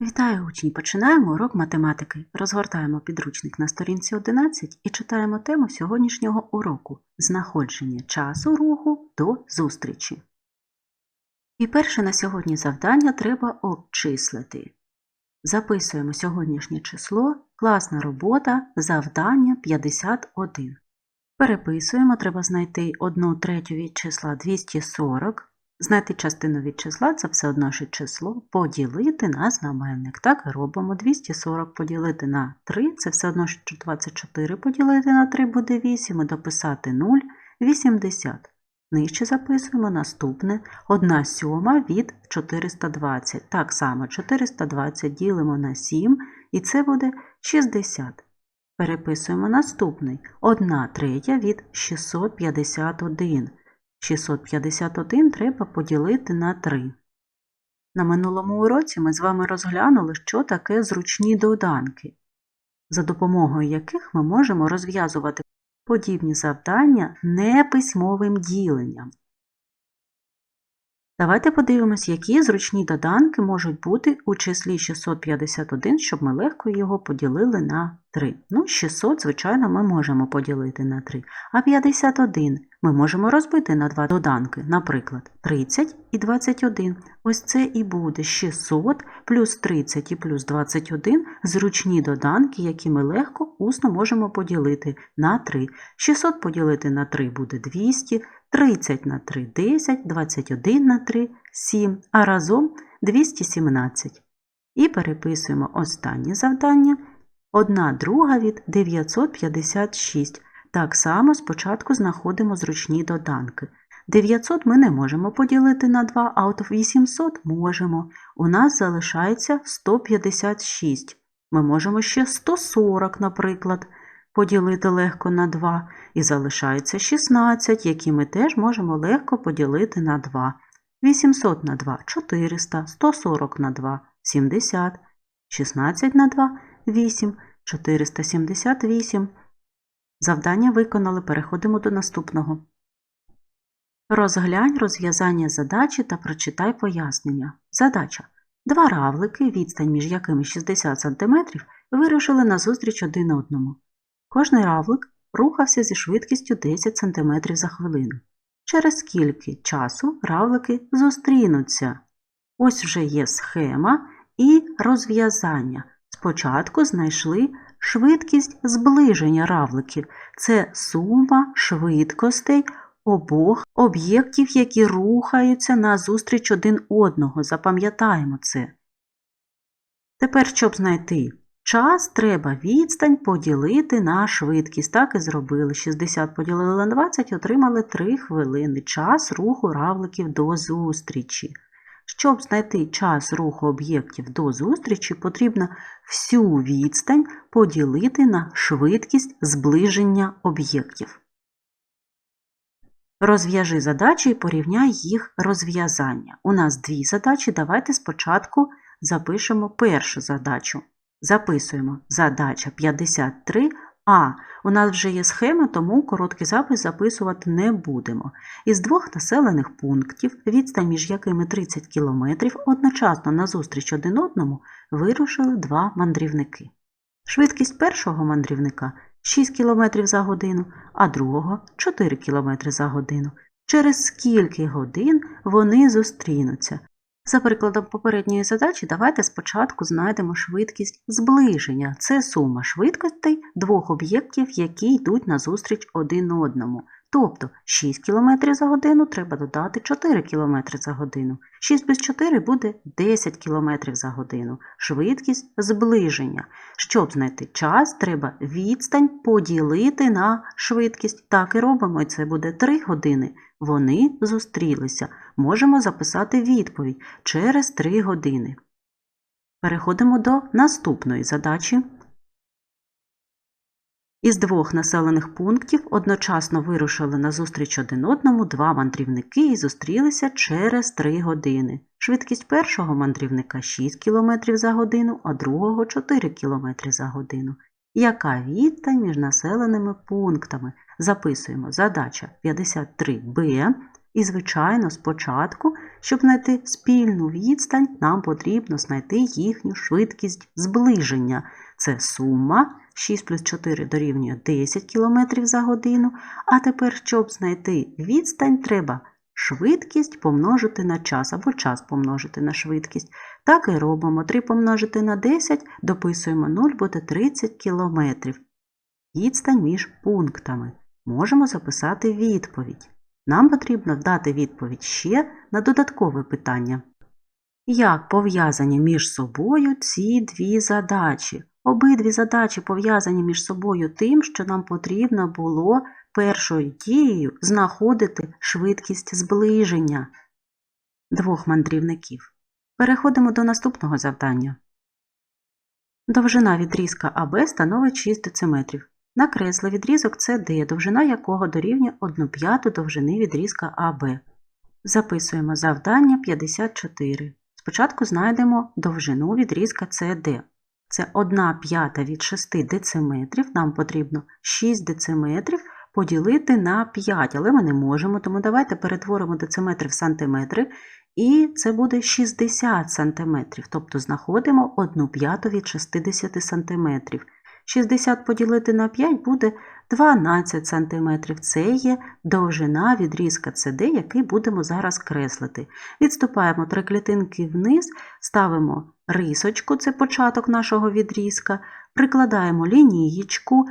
Вітаю учні! Починаємо урок математики. Розгортаємо підручник на сторінці 11 і читаємо тему сьогоднішнього уроку знаходження часу руху до зустрічі. І перше на сьогодні завдання треба обчислити. Записуємо сьогоднішнє число, класна робота, завдання 51. Переписуємо, треба знайти 1 третю від числа 240. Знайти частину від числа це все одно що число, поділити на знаменник. Так і робимо. 240 поділити на 3, це все одно що 24 поділити на 3 буде 8, і дописати 0, 80. Нижче записуємо наступне 1 сьома від 420. Так само 420 ділимо на 7, і це буде 60. Переписуємо наступний 1 третя від 651. 651 треба поділити на 3. На минулому уроці ми з вами розглянули, що таке зручні доданки, за допомогою яких ми можемо розв'язувати подібні завдання неписьмовим діленням. Давайте подивимось, які зручні доданки можуть бути у числі 651, щоб ми легко його поділили на 3. Ну, 600, звичайно, ми можемо поділити на 3. А 51 ми можемо розбити на два доданки, наприклад, 30 і 21. Ось це і буде 600 плюс 30 і плюс 21 зручні доданки, які ми легко усно можемо поділити на 3. 600 поділити на 3 буде 200, 30 на 3 – 10, 21 на 3 – 7, а разом 217. І переписуємо останнє завдання. 1 друга від 956. Так само спочатку знаходимо зручні доданки. 900 ми не можемо поділити на 2, а от 800 можемо. У нас залишається 156. Ми можемо ще 140, наприклад, поділити легко на 2. І залишається 16, які ми теж можемо легко поділити на 2. 800 на 2 – 400, 140 на 2 – 70, 16 на 2 – 8, 478. Завдання виконали. Переходимо до наступного. Розглянь розв'язання задачі та прочитай пояснення. Задача. Два равлики, відстань між якими 60 см, вирушили назустріч один одному. Кожний равлик рухався зі швидкістю 10 см за хвилину. Через скільки часу равлики зустрінуться. Ось вже є схема і розв'язання. Спочатку знайшли швидкість зближення равликів. Це сума швидкостей обох об'єктів, які рухаються назустріч один одного. Запам'ятаємо це. Тепер, щоб знайти час, треба відстань поділити на швидкість. Так і зробили. 60 поділили на 20, отримали 3 хвилини. Час руху равликів до зустрічі. Щоб знайти час руху об'єктів до зустрічі, потрібно всю відстань поділити на швидкість зближення об'єктів. Розв'яжи задачі і порівняй їх розв'язання. У нас дві задачі. Давайте спочатку запишемо першу задачу. Записуємо задача 53. А, у нас вже є схема, тому короткий запис записувати не будемо. Із двох населених пунктів, відстань між якими 30 км, одночасно назустріч один одному вирушили два мандрівники. Швидкість першого мандрівника 6 км за годину, а другого 4 км за годину. Через скільки годин вони зустрінуться? За прикладом попередньої задачі, давайте спочатку знайдемо швидкість зближення. Це сума швидкостей двох об'єктів, які йдуть назустріч один одному. Тобто 6 км за годину треба додати 4 км за годину. 6 плюс 4 буде 10 км за годину. Швидкість зближення. Щоб знайти час, треба відстань поділити на швидкість. Так і робимо, і це буде 3 години. Вони зустрілися. Можемо записати відповідь через 3 години. Переходимо до наступної задачі. Із двох населених пунктів одночасно вирушили назустріч один одному два мандрівники і зустрілися через 3 години. Швидкість першого мандрівника 6 км за годину, а другого 4 км за годину. Яка відстань між населеними пунктами? Записуємо задача 53b І, звичайно, спочатку, щоб знайти спільну відстань, нам потрібно знайти їхню швидкість зближення. Це сума 6 плюс 4 дорівнює 10 км за годину. А тепер, щоб знайти відстань, треба швидкість помножити на час або час помножити на швидкість. Так і робимо. 3 помножити на 10, дописуємо 0, буде 30 км. Відстань між пунктами. Можемо записати відповідь. Нам потрібно дати відповідь ще на додаткове питання. Як пов'язані між собою ці дві задачі? Обидві задачі пов'язані між собою тим, що нам потрібно було першою дією знаходити швидкість зближення двох мандрівників. Переходимо до наступного завдання. Довжина відрізка АБ становить 6 дециметрів. Накресли відрізок CD, довжина якого дорівнює 1 п'яту довжини відрізка АБ. Записуємо завдання 54. Спочатку знайдемо довжину відрізка CD. Це 1 п'ята від 6 дециметрів. Нам потрібно 6 дециметрів поділити на 5, але ми не можемо, тому давайте перетворимо дециметри в сантиметри. І це буде 60 см, тобто знаходимо 1 п'яту від 60 см. 60 поділити на 5 буде 12 см. Це є довжина відрізка CD, який будемо зараз креслити. Відступаємо три клітинки вниз, ставимо рисочку, це початок нашого відрізка, прикладаємо лінієчку,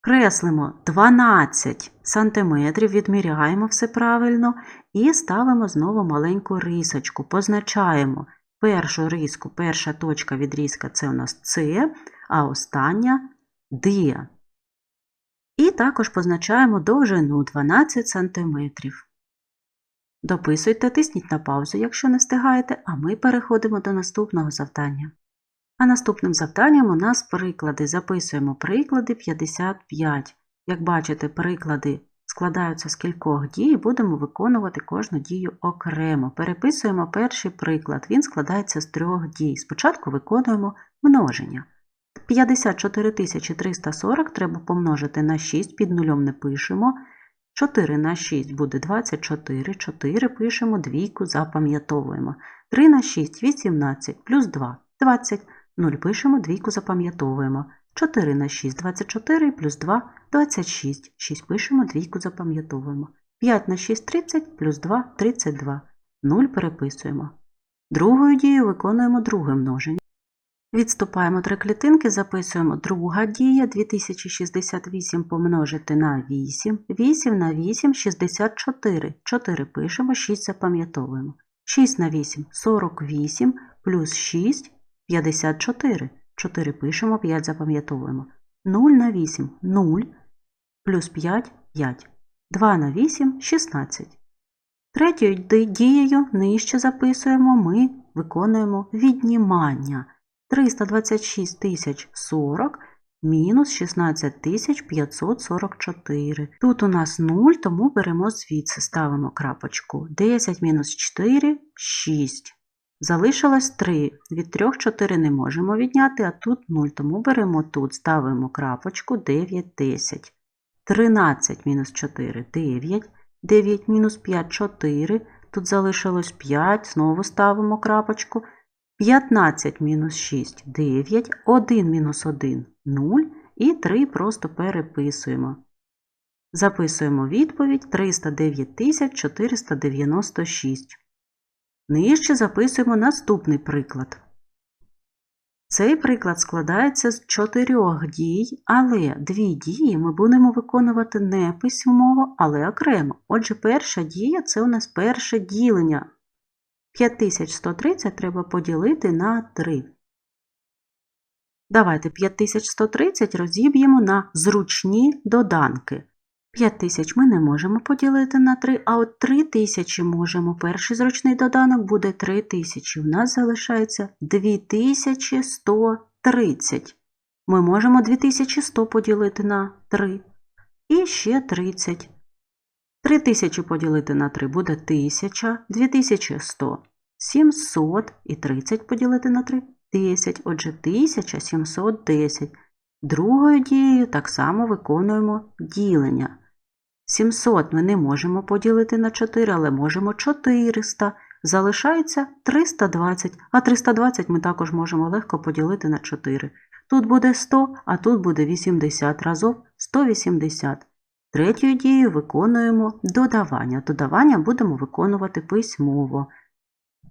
креслимо 12 см, відміряємо все правильно і ставимо знову маленьку рисочку. Позначаємо першу риску, перша точка відрізка це у нас С, а остання D. І також позначаємо довжину 12 см. Дописуйте, тисніть на паузу, якщо не встигаєте, а ми переходимо до наступного завдання. А наступним завданням у нас приклади. Записуємо приклади 55. Як бачите, приклади складаються з кількох дій будемо виконувати кожну дію окремо. Переписуємо перший приклад. Він складається з трьох дій. Спочатку виконуємо множення. 54 340 треба помножити на 6, під нулем не пишемо. 4 на 6 буде 24, 4 пишемо, двійку запам'ятовуємо. 3 на 6 18, плюс 2 20, 0 пишемо, двійку запам'ятовуємо. 4 на 6 24 плюс 2 26, 6 пишемо, двійку запам'ятовуємо. 5 на 6 30 плюс 2 32, 0 переписуємо. Другою дією виконуємо друге множення. Відступаємо три клітинки, записуємо друга дія 2068 помножити на 8. 8 на 8 64. 4 пишемо, 6 запам'ятовуємо. 6 на 8 48 плюс 6 54. 4 пишемо, 5 запам'ятовуємо. 0 на 8 0 плюс 5 5. 2 на 8 16. Третьою дією нижче записуємо, ми виконуємо віднімання. 326 тисяч 40 мінус 16 тисяч 544. Тут у нас 0, тому беремо звідси, ставимо крапочку. 10 мінус 4 6. Залишилось 3. Від 3 4 не можемо відняти, а тут 0, тому беремо тут, ставимо крапочку 9 10. 13 мінус 4 9. 9 мінус 5 4. Тут залишилось 5, знову ставимо крапочку. 15 мінус 6 9, 1 мінус 1 0 і 3 просто переписуємо. Записуємо відповідь 309 496. Нижче записуємо наступний приклад. Цей приклад складається з чотирьох дій, але дві дії ми будемо виконувати не письмово, але окремо. Отже, перша дія це у нас перше ділення 5130 треба поділити на 3. Давайте 5130 розіб'ємо на зручні доданки. 5000 ми не можемо поділити на 3, а от 3000 можемо. Перший зручний доданок буде 3000. У нас залишається 2130. Ми можемо 2100 поділити на 3. І ще 30. 3000 поділити на 3 буде 1000, 2100, 700 і 30 поділити на 3 10. Отже, 1710. Другою дією так само виконуємо ділення. 700 ми не можемо поділити на 4, але можемо 400. Залишається 320, а 320 ми також можемо легко поділити на 4. Тут буде 100, а тут буде 80 разом 180. Третьою дією виконуємо додавання. Додавання будемо виконувати письмово.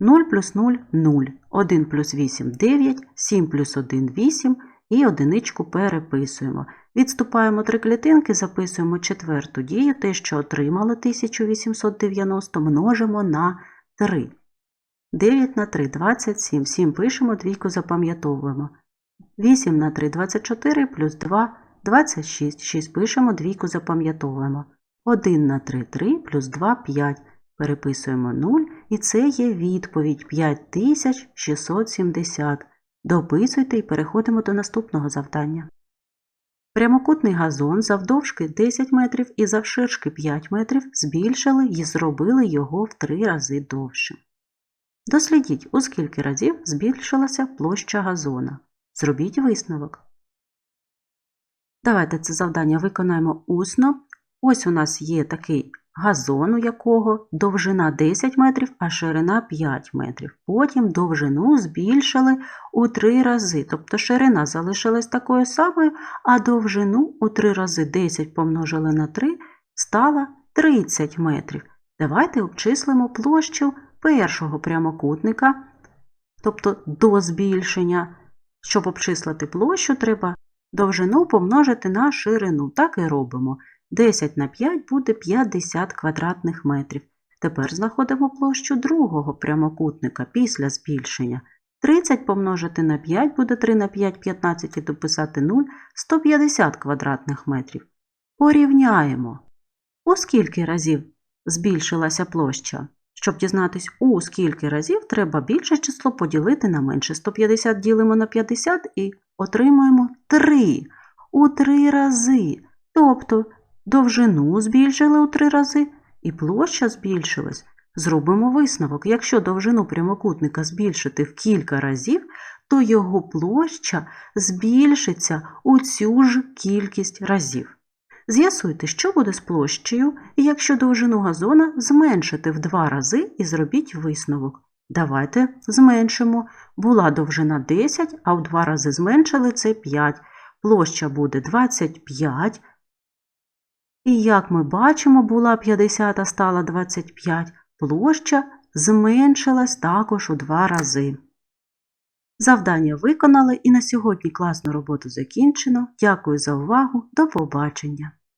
0 плюс 0 – 0, 1 плюс 8 – 9, 7 плюс 1 – 8 і одиничку переписуємо. Відступаємо три клітинки, записуємо четверту дію, те, що отримали 1890, множимо на 3. 9 на 3 – 27, 7 пишемо, двійку запам'ятовуємо. 8 на 3 – 24, плюс 2 – 26, 6 пишемо, двійку запам'ятовуємо. 1 на 3 – 3, плюс 2 – 5. Переписуємо 0, і це є відповідь 5670. Дописуйте і переходимо до наступного завдання. Прямокутний газон завдовжки 10 метрів і завширшки 5 метрів збільшили і зробили його в 3 рази довшим. Дослідіть, у скільки разів збільшилася площа газона. Зробіть висновок. Давайте це завдання виконаємо усно. Ось у нас є такий газон, у якого довжина 10 метрів, а ширина 5 метрів. Потім довжину збільшили у 3 рази, тобто ширина залишилась такою самою, а довжину у 3 рази 10 помножили на 3 стала 30 метрів. Давайте обчислимо площу першого прямокутника, тобто до збільшення. Щоб обчислити площу, треба довжину помножити на ширину. Так і робимо. 10 на 5 буде 50 квадратних метрів. Тепер знаходимо площу другого прямокутника після збільшення. 30 помножити на 5 буде 3 на 5 15 і дописати 0 150 квадратних метрів. Порівняємо. У скільки разів збільшилася площа? Щоб дізнатись, у скільки разів треба більше число поділити на менше. 150 ділимо на 50 і отримуємо 3 у 3 рази. Тобто довжину збільшили у 3 рази і площа збільшилась. Зробимо висновок. Якщо довжину прямокутника збільшити в кілька разів, то його площа збільшиться у цю ж кількість разів. З'ясуйте, що буде з площею, якщо довжину газона зменшити в два рази і зробіть висновок. Давайте зменшимо. Була довжина 10, а в два рази зменшили це 5. Площа буде 25. І як ми бачимо, була 50, а стала 25. Площа зменшилась також у два рази. Завдання виконали і на сьогодні класну роботу закінчено. Дякую за увагу. До побачення!